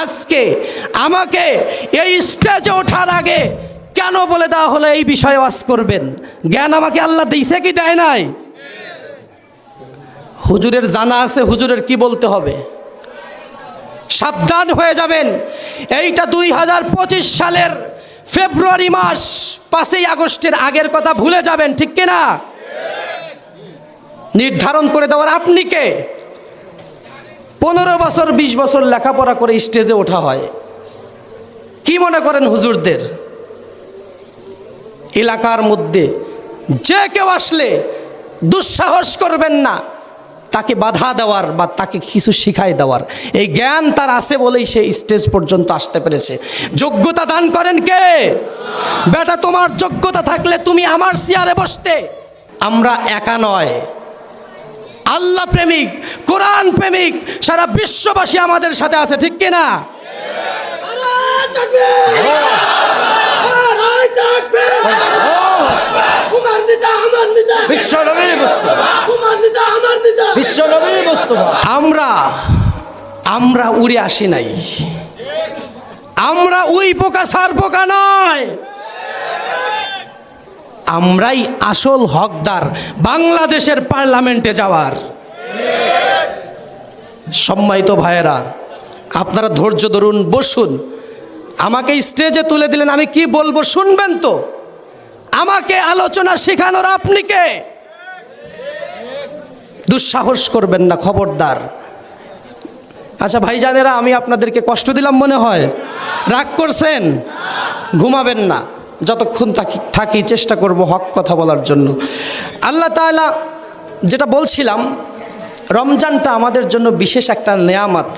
আজকে আমাকে এই স্টেজে ওঠার আগে কেন বলে দেওয়া হলো এই বিষয়ে ওয়াজ করবেন? জ্ঞান আমাকে আল্লাহ দিয়েছে কি দেয় নাই? হুজুরের জানা আছে, হুজুরের কি বলতে হবে? সাবধান হয়ে যাবেন। এইটা দুই হাজার পঁচিশ সালের ফেব্রুয়ারি মাস, পাঁচই আগস্টের আগের কথা ভুলে যাবেন, ঠিক কিনা? নির্ধারণ করে দেওয়ার আপনি কে? পনেরো বছর, বিশ বছর লেখাপড়া করে স্টেজে ওঠা হয়। কি মনে করেন হুজুরদের? এলাকার মধ্যে যে কেউ আসলে দুঃসাহস করবেন না, তাকে বাধা দেওয়ার বা তাকে কিছু শিখাই দেওয়ার। এই জ্ঞান তার আছে বলেই সে স্টেজ পর্যন্ত আসতে পেরেছে। যোগ্যতা দান করেন কে? বেটা, তোমার যোগ্যতা থাকলে তুমি আমার চেয়ারে বসতে। আমরা একা নয়। আল্লাহ প্রেমিক, কোরআন প্রেমিক, সারা বিশ্ববাসী আমাদের সাথে আছে, ঠিক কিনা আমরা আমরা উড়ে আসি নাই। আমরা উই পোকা সার পোকা নয়। আমরাই আসল হকদার বাংলাদেশের পার্লামেন্টে যাওয়ার। সম্মানিত ভাইয়েরা, আপনারা ধৈর্য ধরুন, বসুন। আমাকে স্টেজে তুলে দিলেন, আমি কি বলব শুনবেন তো? আমাকে আলোচনা শেখানোর আপনি কে? দুঃসাহস করবেন না, খবরদার। আচ্ছা ভাইজানেরা, আমি আপনাদেরকে কষ্ট দিলাম মনে হয়? রাগ করছেন? ঘুমাবেন না। যতক্ষণ থাকি চেষ্টা করব হক কথা বলার জন্য। আল্লাহ তালা যেটা বলছিলাম, রমজানটা আমাদের জন্য বিশেষ একটা নেয়ামত।